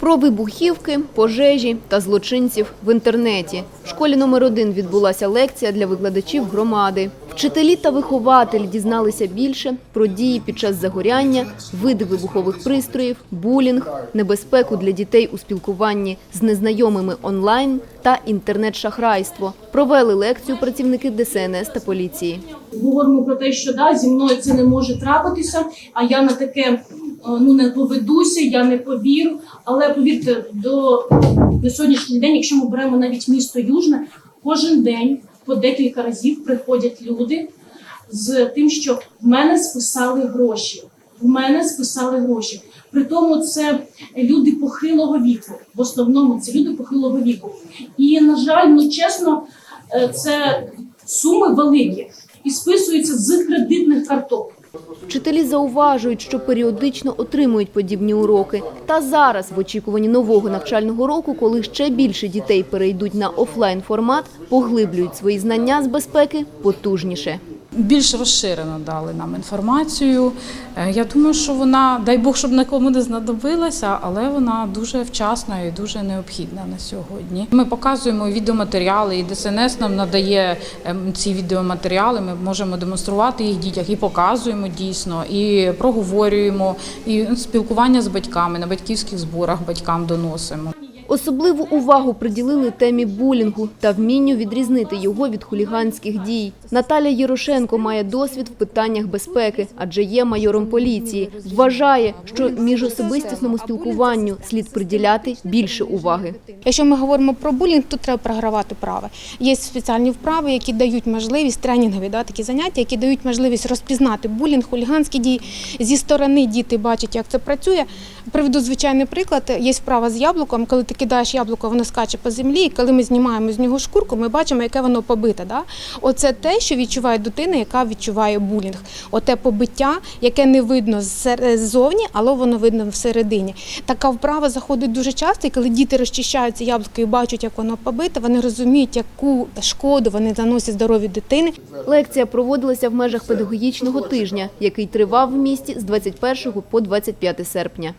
Про вибухівки, пожежі та злочинців в інтернеті. В школі номер один відбулася лекція для викладачів громади. Вчителі та вихователі дізналися більше про дії під час загоряння, види вибухових пристроїв, булінг, небезпеку для дітей у спілкуванні з незнайомими онлайн та інтернет-шахрайство. Провели лекцію працівники ДСНС та поліції. говоримо про те, що да, зі мною це не може трапитися, а я на таке ну не поведуся, я не повірю. Але повірте, до, до сьогоднішнього день, якщо ми беремо навіть місто Южне, кожен день по декілька разів приходять люди з тим, що в мене списали гроші. В мене списали гроші. При тому це люди похилого віку. В основному це люди похилого віку. І на жаль, ну чесно, е, це суми великі і списуються з кредитних карток. Вчителі зауважують, що періодично отримують подібні уроки. Та зараз, в очікуванні нового навчального року, коли ще більше дітей перейдуть на офлайн формат, поглиблюють свої знання з безпеки потужніше. Більш розширено дали нам інформацію. Е, Я думаю, що вона, дай Бог, щоб нікому не знадобилася, але вона дуже вчасна і дуже необхідна на сьогодні. Ми показуємо відеоматеріали, і ДСНС нам надає ем, ці відеоматеріали. Ми можемо демонструвати їх дітях і показуємо дійсно, і проговорюємо, і спілкування з батьками на батьківських зборах батькам доносимо. Особливу увагу приділили темі булінгу та вмінню відрізнити його від хуліганських дій. Наталя Єрошенко має досвід в питаннях безпеки, адже є майором поліції. Вважає, що міжособистісному спілкуванню слід приділяти більше уваги. Якщо ми говоримо про булінг, то треба програвати прави. Є спеціальні вправи, які дають можливість тренінгові, да, такі заняття, які дають можливість розпізнати булінг, хуліганські дії. Зі сторони діти бачать, як це працює. Приведу звичайний приклад. Є вправа з яблуком. Коли ти кидаєш яблуко, воно скаче по землі. І коли ми знімаємо з нього шкурку, ми бачимо, яке воно побите. Да? Оце те, що відчуває дитина, яка відчуває булінг. Оте побиття, яке не видно ззовні, але воно видно всередині. Така вправа заходить дуже часто, і коли діти розчищаються яблуко і бачать, як воно побите, вони розуміють, яку шкоду вони наносять здоров'ю дитини. Лекція проводилася в межах педагогічного тижня, який тривав в місті з 21 по 25 серпня.